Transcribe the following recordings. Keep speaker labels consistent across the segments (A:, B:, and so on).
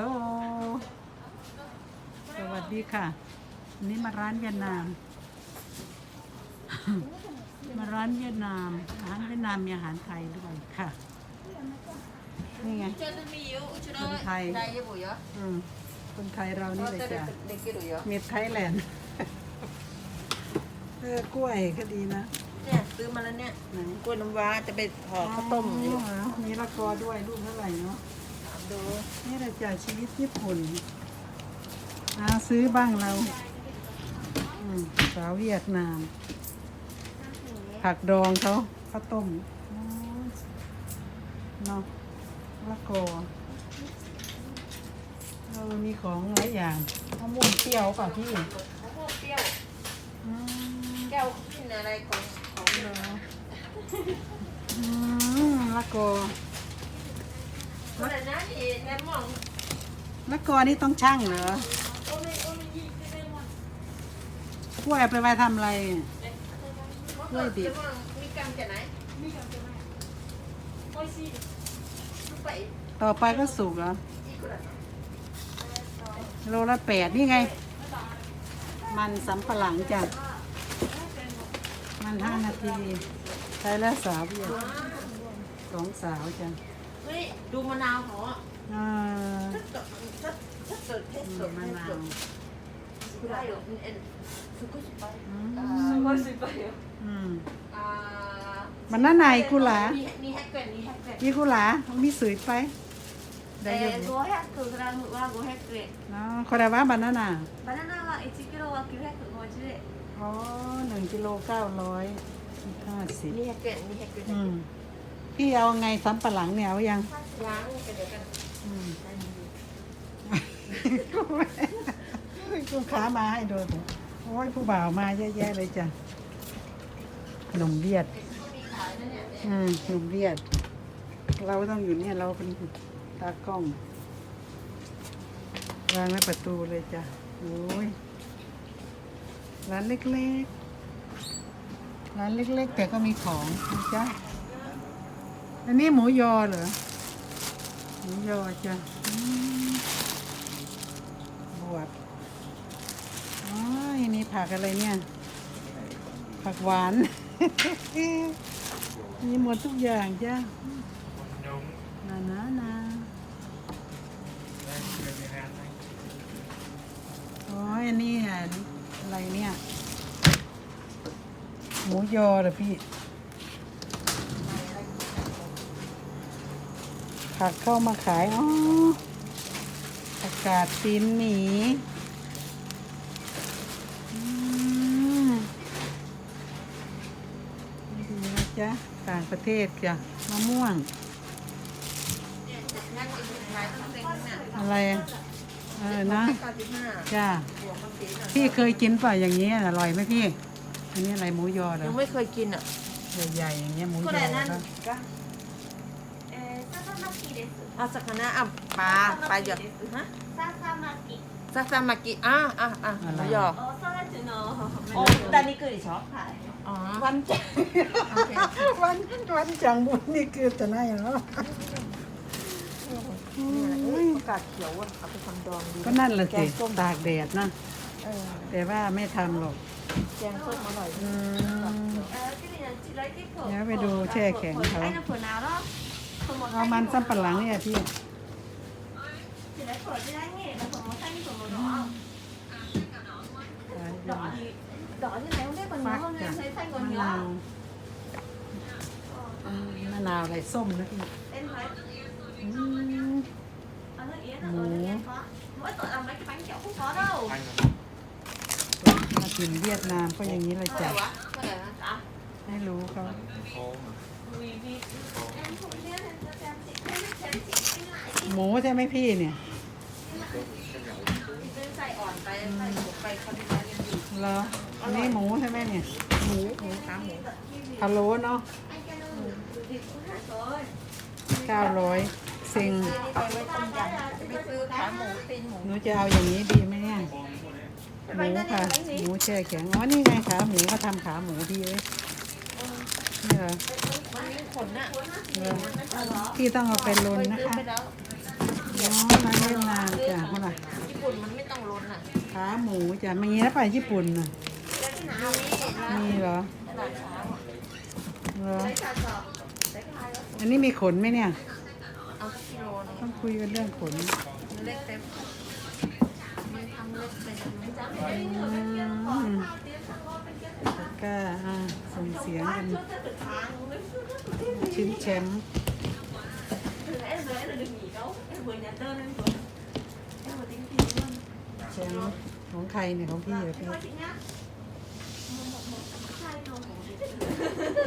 A: ลสวัสดีค่ะ นี่มาร้านเวียดนาม มาร้านเวียดนาม อาหารเวียดนามมีอาหารไทยด้วยค่ะ นี่ไง ค
B: นไทย
A: อืมคนไทยเรานี่เลยจ้ะเม็ดไทยแลนด์เออกล้วยก็ดีนะ
B: เนี่ยซื้อมาแล้วเนี่ย กล้วยน้ำว้าจะไปห่อข้าวต้มอยู่
A: มีละกอด้วยรูปเท่าไหร่เนาะ
B: ดู
A: นี่แหละจ้ะชีวิตญี่ปุ่นอาซื้อบ้างเราอืมสาวเวียดนาม ผักดองเขาข้าวต้มอ๋อเนาะละกอเออมีของหลายอย่างมะม่วงเปรี้ยวเปล่ะพี่
B: มะม่วงเปรี้ยว
A: อืม
B: แก้วกินอะไรของของ
A: เหรอ อืมละกอ
B: อะไรนะนี่แน มมอง
A: ละกอนี่ต้องช่างเหรอกล้วยไปไว้ทำอะไร
B: กล้วยดิบ
A: ต่อไปก็สุกเหรอโลละแปดนี่ไง มันสำปะหลังจ้ะมันห้านาที ใช้แล้วสาวเดียวสองสาวจ้ะ
B: เฮ้ยดูมะนาวเขาอ่ะ
A: อ่า
B: ถ้าเกิดถ้าถ้าเกิดเทส
A: อื
B: เกิ
A: ม
B: ด
A: มะนาว
B: くらいよ。え、すごい失敗。
A: อืม
B: すごい失敗よ。
A: อืม
B: あ
A: มันน่าไหนกุหลา
B: ー、二二百円、二百円。
A: ยี่กุหลามีสวยไปได้เยอะ
B: えー、五百グラムは五百円。
A: เนาะคนละว่าบานาน่า
B: バナナは一キロは九百五十円。
A: อ๋อหนึ่งกิโลเก้าร้อยห้าสิบ
B: 二百円、二百
A: อื
B: 円。
A: ม พี่เอาไงสำปะหลังเนี่ยเอายัง
B: ล้างกันเดี๋ยวกัน
A: อืมลูกค้ามาให้ดูเถอะโอ้ยผู้บ่าวมาเยอะแยะเลยจ้ะหนุ่มเวียด
B: มีขายนะเนี่ย
A: อืมหนุ่มเวียด เราต้องอยู่เนี่ยเราเป็นตากล้องวางไว้ประตูเลยจ้ะโอ้ยร้านเล็กๆ ร้านเล็กๆ แต่ก็มีของนะจ๊ะ อันนี้หมูยอเหรอ หมูยอจ้ะบวบอ๋อนี่ผักอะไรเนี่ย ผักหวาน มีหมดทุกอย่างจ้ะนานานาโอ้ยอันนี้อะไรเนี่ย หมูยอเหรอพี่ ผักเข้ามาขายอ๋ออากาศตีนหมีดูนะจ๊ะต่างประเทศจ้ะมะม่วง
B: อะ
A: ไรเออนะจ้ะพี่เคยกินป่ะอย่างนี้อร่อยไหมพี่ อันนี้อะไรหมูยอเหรอ
B: ยังไม่เคยกินอะ
A: ใหญ่ๆอย่างเงี้ยหมูยอ
B: เอาสักคณะอ่ะปลาปลาหยดฮะ
C: 笹巻き。
B: ซาซามากิอ่ะอ่ะอ่ะหมูยอ
C: おそらくの。
B: お豚肉でしょ
C: はい。
B: อ๋อ
A: วันจัง
B: โอเค
A: วันวันจังบุญนี่คือแต่ไหนเนาะ
B: นี่แหละเอ้ยผักกาดเขียวอ่ะเอาไปทำดองดี
A: ก็นั่นแหละ
B: แก
A: สิ
B: งส้ม
A: ตากแดดนะ
B: เออ
A: แต่ว่าไม่ทำหรอก
B: แกงส้มอร่อย
A: อืม
C: えー、次のチライティップ。
A: やべดูแช่แข็งเขา
C: パイナップルなら。
A: เ เอามันซ้ำปันหลังเนี่ยพี่มะนาวอะไรส้มนะพี่หมูมาถึงเวียดนามก็อย่างนี้เลยจ้ะ
B: ไม่
A: รู้เขา
C: vì vì em không biết nên cho em chị em xem chị xin lại đi
A: หมูใช่ไหมพี่เนี่ย
B: เป็นใส่อ่อนไปใส่หมูไปคอนดิชันยังอยู่
A: เหรออันนี้หมูใช่ไหมเนี่ย
B: หมูหมูขาหมู
A: พะโล้เนาะ
C: anh cho nó thì cũng hết rồi
A: เก้าร้อยซิง
B: ซื้อนี่ไปไว้ต้มยำไปซื้อขาหมูตีนหมู
A: หนูจะเอาอย่างนี้ดีไหมเนี่ยหมูค่ะ หมูแช่แข็ง อ๋อ นี่ไงขาหมูก็ทำขาหมูดีเลย นี่เหรอ
B: มันมีขนน่ะ
A: เหรอพี่ต้องเอาไปลน
B: เคย
A: นะ
B: ซื้อ
A: คะ
B: ไปแล้ว
A: อ๋อร้านเวียดนามขาหมูจ้ะมีแล้วไปญี่ปุ่นน่ะ
B: แล้วที่ไหนเอานี่
A: มีเหรอ
B: ตลาดเช้าอะ
A: เหรอ
B: ใส่กระสอบใส่ขายแล้ว
A: อันนี้มีขนไหมเนี่ย
B: เอาสักกิโลนึง
A: ต้องคุยกันเรื่องขน
B: เล็กเต็มมันทำเล็กเป็นไม่จำ
A: อืมก็อ่าส่ง เสียงกันชิ้นแชมป์แชมของใครเนี่ยของพี่เหรอพี่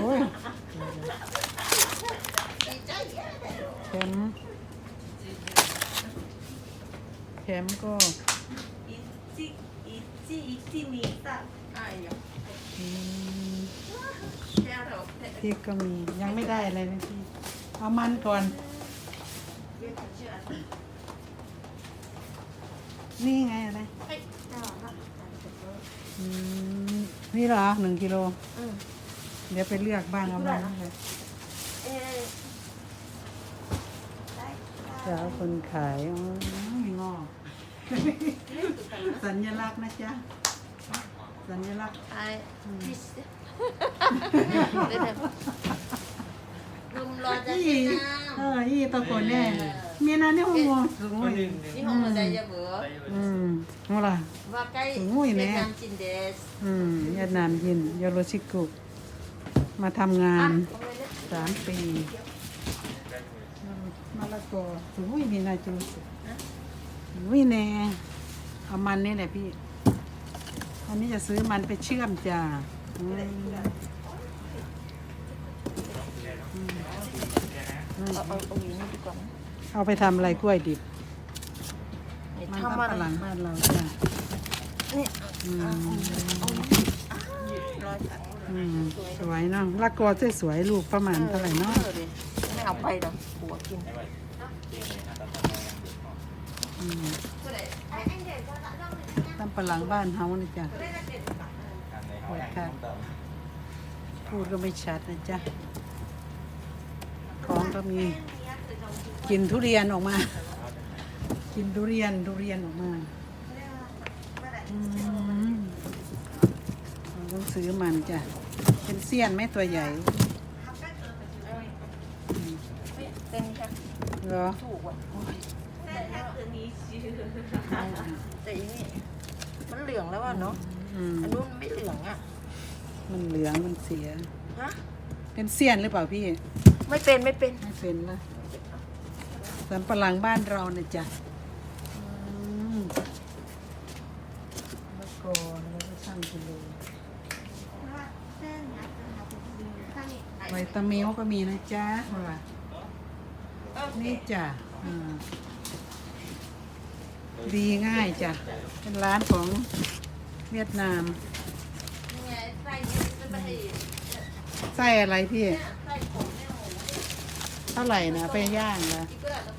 A: โอ้ยแชมป์แชมป์ก็
B: 一一
A: 一一
B: 米。Rồi
A: พี่ก็มียังไม่ได้อะไรนะพี่เอามันก่อน
B: biết thật chưa
A: นี่ไงอะไร
B: ấy nào đó
A: อืมนี่เหรอหนึ่งกิโล
B: ừ
A: เดี๋ยวไปเลือกบ้างเอามาเลย
B: ê đấy
A: จะเอาคนขายอ๋องอกสัญลักษณ์นะจ๊ะสัญลักษณ์
B: ai fish đây này Gồm lo ra
A: อี
B: Việt
A: เอ
B: Nam
A: ออีตะโกนแน่เมียนาเนี่ยหัวสูง
D: คนห
A: เล
D: นึ่
A: ย
D: งหนึ่ง
B: Đi không là đây ra bữa
A: อืมเอาล่ะ
B: Và cái
A: Ui,
B: Việt
A: nè.
B: Nam chín đế
A: อืมเวียดนามยินโยโรชิกุมาทำงาน
B: À, không lên đấy
A: สามปีมะละกอสูงอุ้ยมีนาจูสอุ้ยแน่เอามันนี่แหละพี่ อันนี้จะซื้อมันไปเชื่อมจ้า อืมอืม
B: Ờ, ờ, ừ, nó đi quẩn
A: เอาไปทำอะไรกล้วยดิบ
B: Để
A: มัน
B: thăm
A: ทำ
B: mà
A: ปะหลังบ้านเราจ้ะ
B: Nè
A: อืม
B: Rồi thật
A: อืมสวยเนาะละกอสวยๆลูกประมาณเท่าไหร่เนาะ
B: Rồi đi Cái nào bay đâu Của kim
A: อืม
B: Anh để cho dạ dông này
A: ทำปะหลังบ้านเฮานี่จ้ะ
B: Đây là tiền của bạn
A: โอ้ยค่ะพูดก็ไม่ชัดนะจ๊ะของก็มีกินทุเรียนออกมา กินทุเรียนทุเรียนออกมาอืมเราต้องซื้อมันจ้ะ เป็นเสี้ยนไหม่ตัวใหญ่
B: Tên chắc
A: เหรอ
B: thủ quá Tên chắc tự nghĩ chứ Tại vì Nó lưỡng lắm à nó
A: อื ม
B: Anh luôn mấy lưỡng à
A: มันเหลืองมันเสีย
B: Hả
A: เป็นเสี้ยนหรือเปล่าพี่
B: Mấy tên mấy tên
A: ไม่เป็นละสำปะหลังบ้านเราเนี่ยจ้ะอืมมะกอแล้วก็ช่างกิโลไวตามิลก็มีนะจ๊ะว่านี่จ้ะอืมดีง่ายจ้ะเป็นร้านของ เวียดนาม
B: Nghe tay như cái bầy
A: ไส้อะไรพี่
B: Tay cổ nè hổ
A: เท่าไหร่นะไปย่างนะ
B: Chị cứ là nó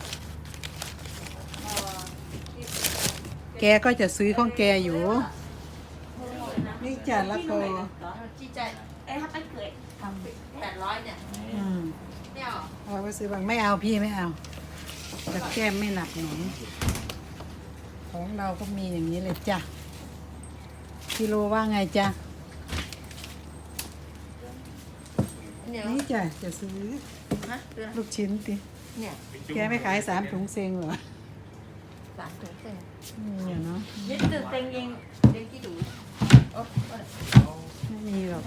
B: Ờ
A: แกก็จะซื้อของแกอยู่ นี่จ้ะละกอ
B: Chị chạy Ê hấp bánh cười Thằng bị 800 nè
A: อืม
B: Nè
A: เอาไปซื้อบางไม่เอาพี่ไม่เอาแต่แก้มไม่หนักหนอนของเราก็มีอย่างนี้เลยจ้ะ กิโลว่าไงจ้ะ
B: Nè
A: นี่จ้ะจะซื้อ
B: Hả? Đưa
A: ลูกชิ้นติ
B: Nè
A: แกไม่ขายสามถุงเซงเหรอ
B: Bạn tưởng tên
A: อืมเนี่ยเนาะ
B: Nhất từ tên yên Đến cái đủ Ơ
A: ไม่มีหรอก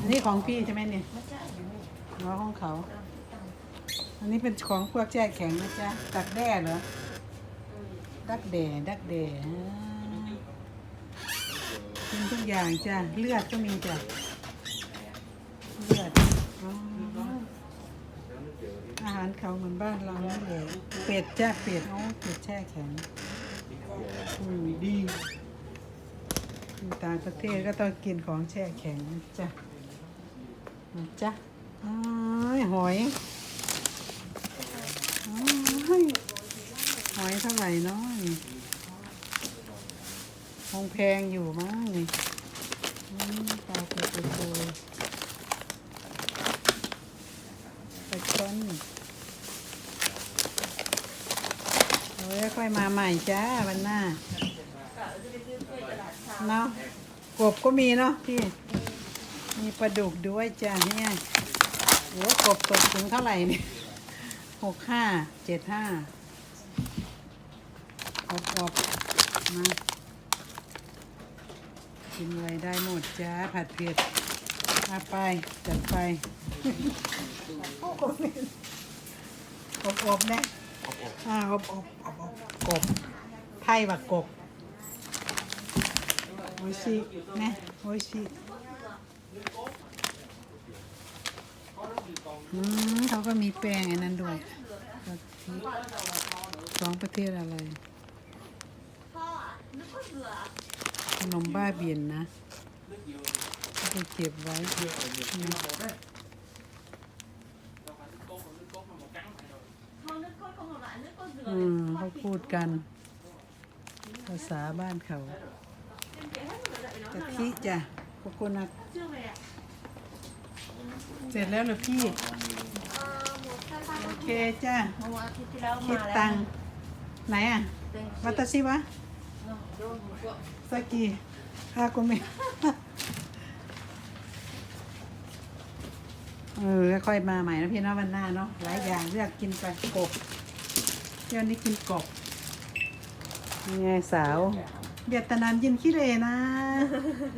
A: อันนี้ของพี่ใช่ไหมเนี่ย
B: Mất chắc là đúng
A: หัวของเขา อันนี้เป็นของพวกแช่แข็งนะจ๊ะดักแด้เหรอดักแด่ดักแด่อ่า กินทุกอย่างจ้ะ เลือดก็มีจ้ะ เลือดอ๋ออาหารเขาเหมือนบ้านเรานี่เลยเป็ดจ้ะเป็ดอ๋อเป็ดแช่แข็งอืมดีอยู่ต่างประเทศก็ต้องกินของแช่แข็งจ้ะนะจ๊ะอ้ายหอยอ้ายหอยเท่าไหร่เนาะนี่ คงแพงอยู่มั้งนี่ปลาเป็ดโตไปช้อนเอาไว้ค่อยมาใหม่จ้าวันหน้าเนาะกบก็มีเนาะพี่ มีปลาดุกด้วยจ้ะเนี่ยโอ้กบตกถึงเท่าไหร่เนี่ยหกห้าเจ็ดห้าอบอบมา กินอะไรได้หมดจ้าผัดเผ็ดมาไป จัดไปอบอบนะอ่าอบอบอบอบกบไทยว่ากบโอชินะโอชิอืมเขาก็มีแป้งไอ้นั้นด้วยสองประเทศอะไร
C: พ่อนึกว่าเบื่อ
A: นมบ้าเบียนนะเอาไปเก็บไว้
C: เขานึกว่าเขาบอกว่านึกว่าเบื่อ
A: อืมเขาพูดกัน ภาษาบ้านเขากะทิจ้ะโคโคนัท
C: เชื่อไหมอะ
A: เสร็จแล้วเหรอพี่
C: เออหมดค่าค่า
A: โอเคจ้ะ
C: เมื่อวันอาทิตย์ที่แล้ว
A: คิ
C: มา
A: ด
C: แล้ว
A: ตังค์ไหนอะ
C: เต็ง
A: วัตชิวะ สกีฮากุเมะเออค่อยมาใหม่นะพี่เนาะวันหน้าเนาะหลายอย่างเลือกกินไปกบเที่ยวนี้กินกบนี่ไงสาว เบียดตะนานยินขี้เลนะ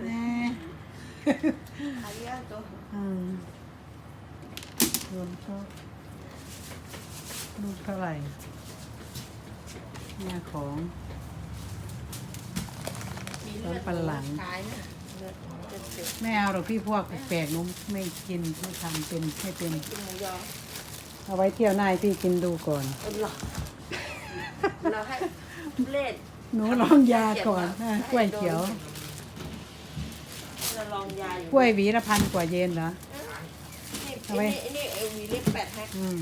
A: แน่
C: อาเรียตัว
A: อืมรวมก็ลูกเท่าไหร่เนี่ยของ
C: มีเลือด
A: ปลาหลัง
C: ขายเนี่ยเลือดของเจ็บเจ็บ
A: ไม่เอาหรอกพี่พวกแปลกๆหนุไม่กินไม่ทำเป็นไม่เป็น
C: กินหมูยอ
A: เอาไว้เที่ยวหน้าให้พี่กินดูก่อน
C: เออหรอเราให้เล่น
A: หนูลองยาก่อนอะกล้วยเขียว
C: เราลองยาอยู่
A: กล้วยหวีละพันกว่าเยนเหรอ
C: นี่
A: เอาไว้
C: นี่นี่เอวีเล็กแปดแพ็ค
A: อืม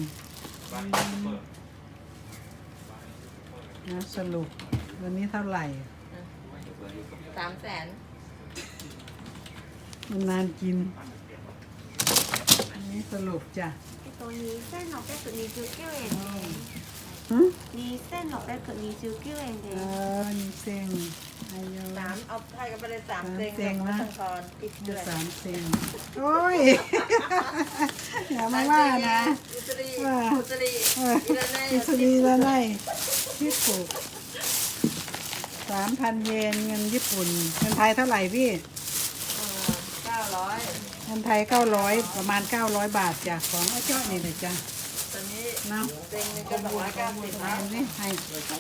A: นะสรุปวันนี้เท่าไหร่
C: สามแสน
A: มันนานกิน อันนี้สรุปจ้ะ
C: ตัวนี้เส้นหนอกได้เกิดนี้จูเกี้ยวเอง
A: หึ
C: นี่เส้นหนอกได้เกิดนี้จูเกี้ยวเองเด
A: เออนี่เซ็งอายุ
C: สามเอาไทยกันไปเลยสาม
A: สาม
C: เซ็ง
A: เซ็ง
C: นะ
A: นะ
C: สังกรติดด้วย
A: สามเซ็งโอ้ยอย่ามาว่านะ
C: อุตรี
A: ว่า
C: อุตรี
A: เออ
C: อีละแน่
A: อิสรีแล้วไงที่ถูก สามพันเยนเงินญี่ปุ่น เงินไทยเท่าไหร่พี่
C: เก้าร้อย
A: เงินไทยเก้าร้อยประมาณเก้าร้อยบาทจ้ะของไอ้เจ้านี่เลยจ้ะ
C: ตอนนี้
A: เนาะ
C: เซ็งหนึงก็สองร้อยเก้าสิบ
A: เอา
C: แล้ว
A: นี่ให้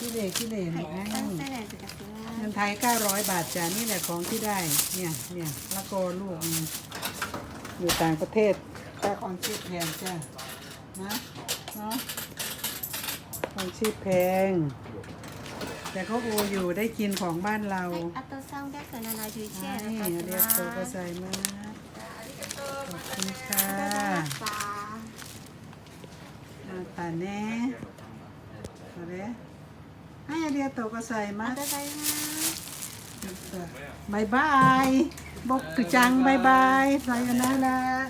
A: ที่เด็กที่เด็กนี่ให้
C: ตั้งแต่ไหนจะกลับมา
A: เงินไทยเก้าร้อยบาทจ้ะนี่แหละของที่ได้ เนี่ยเนี่ยแล้วก็ลูกมันอยู่ต่างประเทศค่าของชีพแพงจ้ะนะเนาะของชีพแพง แต่เขาโออยู่ได้กินของบ้านเรา
C: あと370
A: はい、
C: 円
A: あり
C: お願いし
A: がとうご
C: ます。
A: ざいます。ขอบคุณค่ะ
C: さあ
A: またね。あれはい、ありがとうござい
C: あ
A: ます
C: りがとうご。ざいます。
A: バイバイ。僕ちゃんバイバイ。さよなら。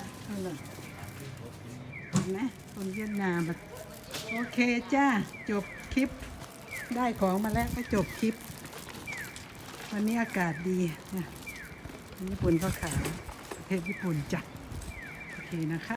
A: เห็นไหมคนเวียดนามแบบโอเคจ้า จบคลิป ได้ของมาแล้วก็จบคลิป วันนี้อากาศดีนะญี่ปุ่นก็ขาวประเทศญี่ปุ่นจ้ะโอเคนะคะ